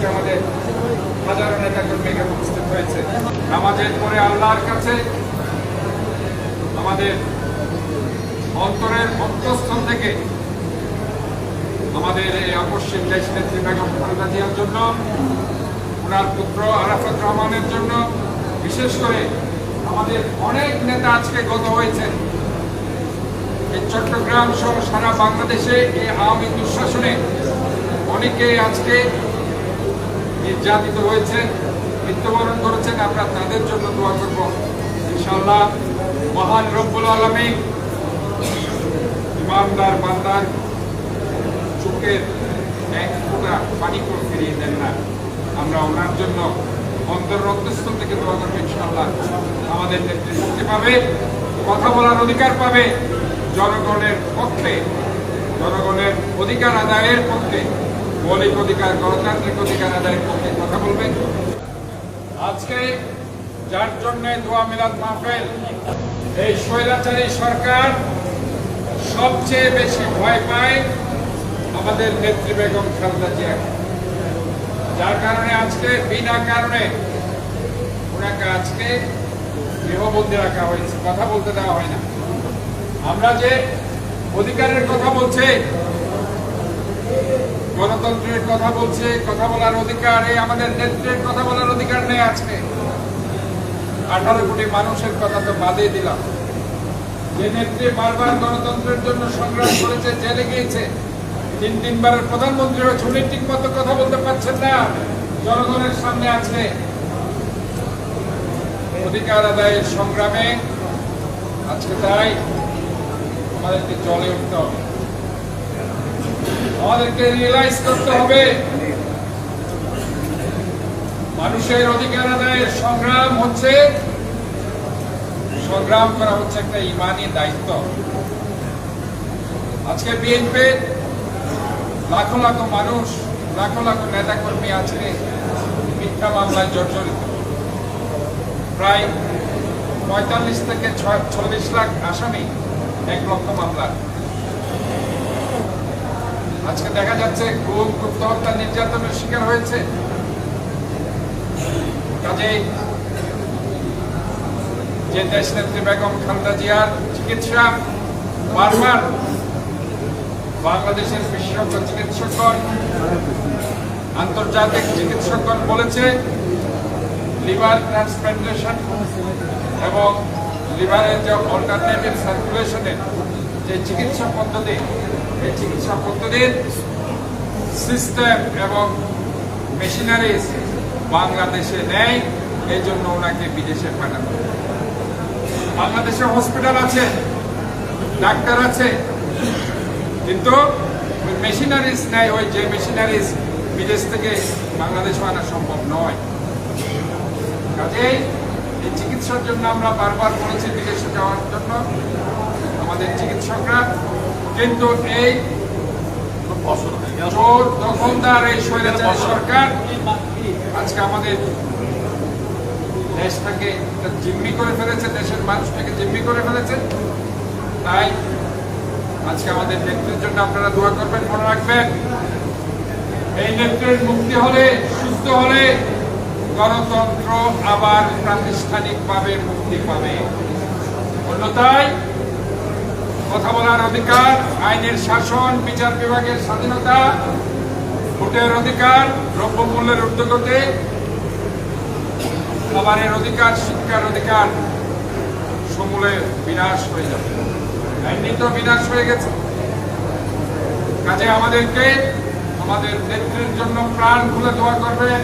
আজকে আমাদের হাজারো নেতা কর্মী এখানে উপস্থিত হয়েছে। নামাজের পরে আল্লাহর কাছে আমাদের অন্তরের অন্তঃস্থল থেকে আমাদের এই আকস্মিক দেশ নেত্রী বেগম খালেদা জিয়ার জন্য, ওনার পুত্র আরাফাত রহমানের জন্য, বিশেষ করে আমাদের অনেক নেতা আজকে গত হয়েছেন এই চট্টগ্রাম সহ সারা বাংলাদেশে এই আওয়ামী দুঃশাসনে অনেকে আজকে নির্যাতিত হয়েছেন মৃত্যুবরণ করেছেন, আমরা তাদের জন্য দোয়া করব। ইনশাআল্লাহ, মহান রব্বুল আলমী ইমানদার বান্দার চোখের এক ফোঁটা পানি করে ফিরিয়ে দেন না। আমরা ওনার জন্য অন্তর রক্তস্থল থেকে দোয়া করব, ইনশাআল্লাহ। আমাদের নেত্রী মুক্তি পাবে, কথা বলার অধিকার পাবে, জনগণের পক্ষে, জনগণের অধিকার আদায়ের পক্ষে। মৌলিক অধিকার, গণতান্ত্রিক অধিকার আদায়ের পক্ষে কথা বলবেন। আজকে যার জন্য দোয়া মিলাদ মাহফেল, এই স্বৈরাচারী সরকার সবচেয়ে বেশি ভয় পায় আমাদের নেত্রী বেগম খালেদা জিয়া। যার কারণে আজকে, বিনা কারণে ওনাকে আজকে গৃহবন্দী রাখা হয়েছে। কথা বলতে দেওয়া হয় না। আমরা যে অধিকারের কথা বলছে গণতন্ত্রের কথা বলছে, কথা বলার অধিকার, এই আমাদের নেত্রের কথা বলার অধিকার নেই আজকে। আঠারো কোটি মানুষের কথা তো বাদে দিলাম। যে নেত্রী বারবার গণতন্ত্রের জন্য সংগ্রাম করেছে, জেলে গিয়েছে, তিন তিনবারের প্রধানমন্ত্রী হয়েছে উনি ঠিক মতো কথা বলতে পারছেন না জনগণের সামনে আছে অধিকার আদায়ের সংগ্রামে আজকে তাই আমাদেরকে জলে উঠতে হবে। আমাদেরকে রিয়েলাইজ করতে হবে। মানুষের অধিকার আদায়ের সংগ্রাম হচ্ছে, সংগ্রাম করা হচ্ছে একটা ইমানি দায়িত্ব। আজকে বিএনপি লাখো লাখো মানুষ, লাখো লাখো নেতা কর্মী আজকে মিথ্যা মামলায় জর্জরিত। প্রায় পঁয়তাল্লিশ থেকে ছয় চল্লিশ লাখ আসামি, এক লক্ষ মামলার। আজকে দেখা যাচ্ছে খুন গুপ্ত হত্যা নির্যাতনের শিকার হয়েছে। কাজেই যে দেশ নেত্রী বেগম খালেদা জিয়ার চিকিৎসা বারবার বাংলাদেশের বিশেষজ্ঞ চিকিৎসকগণ, আন্তর্জাতিক চিকিৎসকগণ বলেছে, লিভার ট্রান্সপ্লান্টেশন এবং লিভারের যে অল্টারনেটিভ সার্কুলেশনের যে চিকিৎসা পদ্ধতি এই চিকিৎসা পদ্ধতির সিস্টেম এবং মেশিনারিজ বাংলাদেশে নেই এই জন্য ওনাকে বিদেশে পাঠানো বাংলাদেশে হসপিটাল আছে, ডাক্তার আছে, কিন্তু মেশিনারিজ নেই, ওই যে মেশিনারিজ বিদেশ থেকে বাংলাদেশে আনা সম্ভব নয়। কাজেই এই চিকিৎসার জন্য আমরা বারবার বলেছি বিদেশে যাওয়ার জন্য। আমাদের চিকিৎসকরা কিন্তু এই দখলদার, এই স্বৈরাচারী সরকার আজকে আমাদের দেশটাকে জিম্মি করে ফেলেছে, দেশের মানুষটাকে জিম্মি করে ফেলেছে। তাই আজকে আমাদের নেত্রীর জন্য আপনারা দোয়া করবেন, মনে রাখবেন। এই নেত্রীর মুক্তি হলে, সুস্থ হলে গণতন্ত্র আবার প্রাতিষ্ঠানিকভাবে মুক্তি পাবে। অন্যথায় কথা বলার অধিকার, আইনের শাসন, বিচার বিভাগের স্বাধীনতা, ভোটের অধিকার, দ্রব্যমূল্যের উদ্যোগতে খাবারের অধিকার, শিক্ষার অধিকার সমূলে বিনাশ হয়ে যাবে। এমনিত বিনাশ হয়ে গেছে। কাজে আমাদেরকে, আমাদের নেত্রীর জন্য প্রাণ খুলে দোয়া করবেন।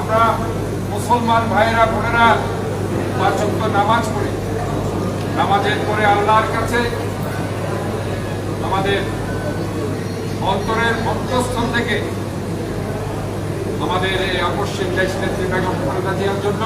আমরা মুসলমান ভাইয়েরা, বোনেরা পাঁচক্য নামাজ পড়ি। নামাজের পরে আল্লাহর কাছে আমাদের অন্তরের অন্তঃস্থল থেকে আমাদের এই আকস্মিক দেশ নেত্রী বেগম খালেদা জিয়ার জন্য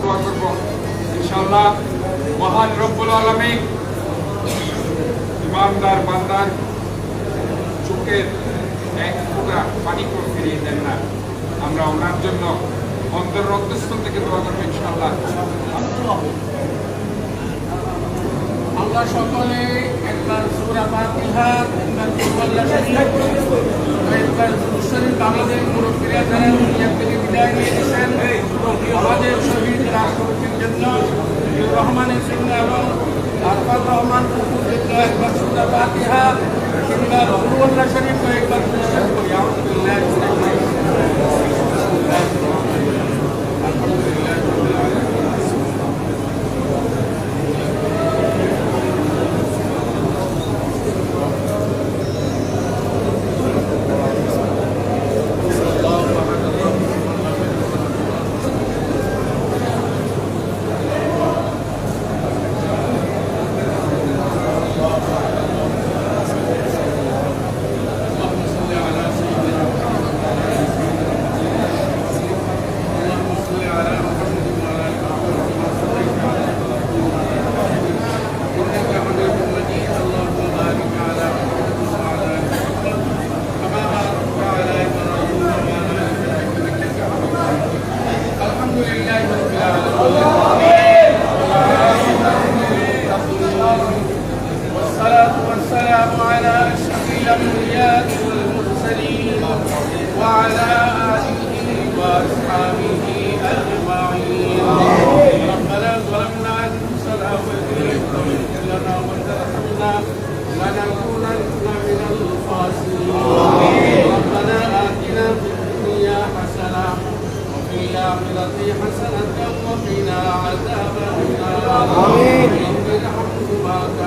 দোয়া করব। ইনশাআল্লাহ মহান রব্বুল আলমী ইমানদার বান্দার চোখের এক ফোঁটা পানি করে ফিরিয়ে দেন না। আমরা ওনার জন্য অন্তর রক্তস্থল থেকে দোয়া করব ইনশাআল্লাহ। আমরা সকলে একবার সুরা ফাতিহা একবার কুল্লা শরীফ একবার শরীফ আমাদের মুরব্বীরা যারা দুনিয়া থেকে বিদায় নিয়েছেন আমাদের শহীদ রাষ্ট্রপতির জন্য রহমানের জন্য এবং আরফাত রহমান কুকুর জন্য একবার সুরা ফাতিহা কিংবা রহুল্লা শরীফ একবার শরীফ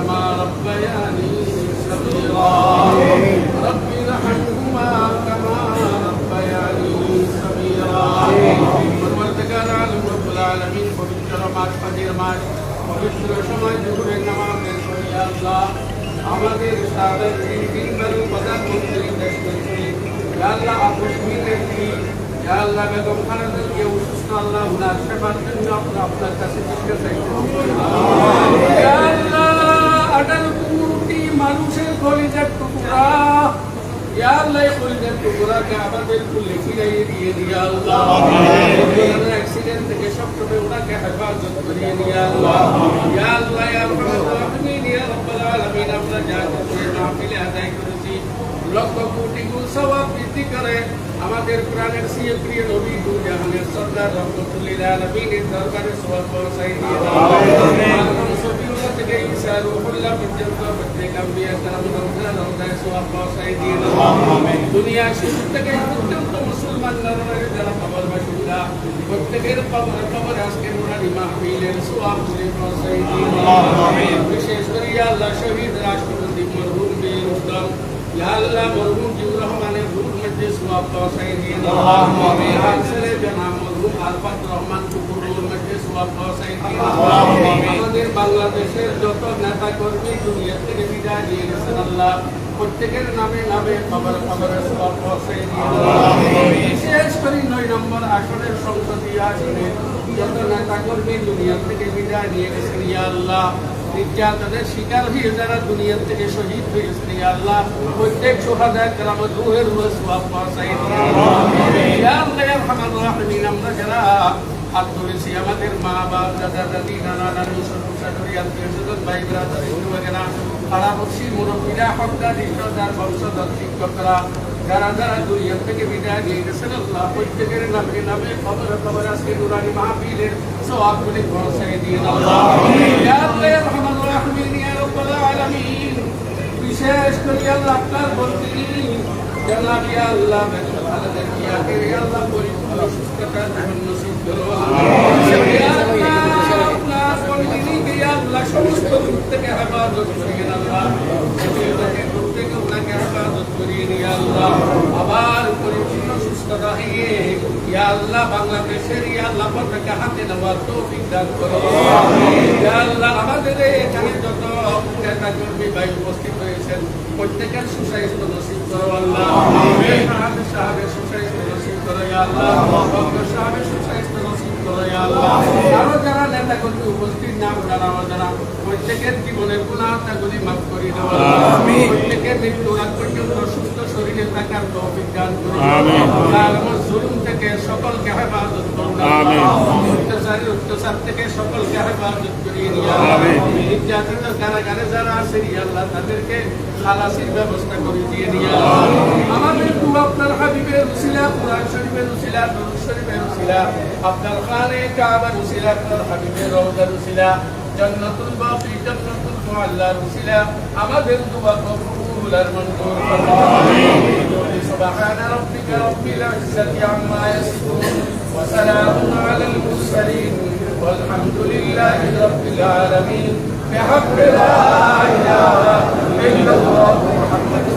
كما ربياني صغيرا رب ارحمهما كما ربياني صغيرا পরবর্তীকার আলম রব্বুল আলামিন পবিত্র মাস ফাজির মাস পবিত্র সময় জুহুরের নামাজের পড়ি আল্লাহ আমাদের সাবেক তিন তিনবারও প্রধানমন্ত্রী দেশমন্ত্রী ইয়া আল্লাহ আপসহীন নেত্রী ইয়া আল্লাহ বেগম খালেদা জিয়া অসুস্থ আল্লাহ উনার সেবার জন্য আমরা আপনার কাছে জিজ্ঞাসা ইয়া আল্লাহ আটাল কোটি মানুষের কলিজার টুকরা। ইয়া লক্ষ কোটি গুণ সওয়াব বৃদ্ধি করে। আমাদের প্রাণের প্রিয় নবী দুজাহানের সর্দার রহমতুল্লিল আলমিনের দরবারে সবার পৌঁছাই দিয়ে সবিউল্লাহকে ঈসা রুহুল্লাহ পর্যন্ত প্রত্যেক আম্বিয়া কালাম রমজান রমজায় সবার পৌঁছাই দিয়ে দুনিয়া শুরু থেকে পর্যন্ত মুসলমান নরনারী যারা কবর বাসিন্দা প্রত্যেকের কবর কবর আজকের ওনারই মাহফিলের সোয়াব তুলে পৌঁছাই দিয়ে বিশেষ করে আল্লাহ শহীদ রাষ্ট্রপতি মরহুম বীর উত্তম ইয়া আল্লাহ মরহুম জিউর রহমান আমাদের বাংলাদেশের যত নেতা কর্মী দুনিয়া থেকে বিদায় নিয়ে গেছেন আল্লাহ প্রত্যেকের নামে নামে বিশেষ করে নয় নম্বর আসনের সংসদীয় আসনে যত নেতা কর্মী দুনিয়া থেকে বিদায় নিয়ে গেছেন ইয়া আল্লাহ নির্যাতনের শিকার হয়ে যারা দুনিয়া থেকে শহীদ হয়েছেন ইয়া আল্লাহ প্রত্যেক সোহাদা রহমান রাহিমিন আমরা যারা হাত তুলেছি আমাদের মা বাপ দাদা দাদি নানা নানি শ্বশুর শাশুড়ি আত্মীয় স্বজন ভাই ব্রাদার হিন্দু বাগেরা পাড়া বসি মুরব্বীরা হকদার বংশধর শিক্ষকরা যারা যারা দুনিয়া থেকে বিদায় নিয়ে গেছেন আল্লাহ প্রত্যেকের নামে নামে খবর খবর আজকে নুরানি মাহফিলের সওয়াবগুলি পৌঁছাই দিয়ে বিশেষ করে আল্লাহ আপনার বলতে জনাব আল্লাহ আল্লাহ পরিপূর্ণ সুস্থতার জন্য নসিব করো ইয়া আল্লাহ আপনার বন্দিনীকে ইয়া আল্লাহ সমস্ত রূপ থেকে হেফাজত করিয়ে আল্লাহ শরীর থেকে রূপ থেকে ওনাকে হেফাজত করিয়ে নিয়ে আল্লাহ আবার পরিপূর্ণ সুস্থতা হয়ে ইয়া আল্লাহ বাংলাদেশের এই আল্লাহ পতাকা হাতে নেওয়ার তৌফিক দান করো। আল্লাহ আমাদের এখানে যত নেতা কর্মী ভাই উপস্থিত হয়েছেন প্রত্যেকের সুস্বাস্থ্য নসিব করো আল্লাহ। সাহেবের সাহাবের সুস্বাস্থ্য নসিব করো আল্লাহ। সাহাবের সুস্বাস্থ্য নসিব করো আল্লাহ। নেতা উপস্থিত নাম যারা যারা প্রত্যেকের জীবনের গুণাহতাগুলি মাফ করে দেওয়া। প্রত্যেকের মৃত্যু আগ পর্যন্ত সুস্থ শরীরে থাকার তৌফিক দান করো। জুলুম থেকে সকলকে হেফাজত করুন। অত্যাচারী অত্যাচার থেকে সকলকে হেফাজত করিয়ে নিয়ে নির্যাতিত কারাগারে যারা আছে আল্লাহ তাদেরকে খালাসির ব্যবস্থা করে দিয়ে নিয়ে আমাদের আপনার হাবিবের উসিলা কোরআন শরীফের উসিলা দরুদ শরীফের উসিলা আপনার খানে কাবার উসিলা আপনার হাবিবের রওজার উসিলা জান্নাতুল বাকি জান্নাতুল মুআল্লার উসিলা আমাদের দুয়া কবুল আর মঞ্জুর سبحان ربك رب العزة عما يصفون وسلام على المرسلين والحمد لله رب العالمين بحق لا إله إلا الله محمد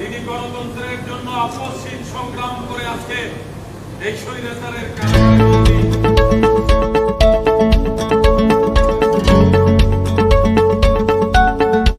যিনি গণতন্ত্রের জন্য আপসীন সংগ্রাম করে আজকে এই স্বৈরাচারের কারণে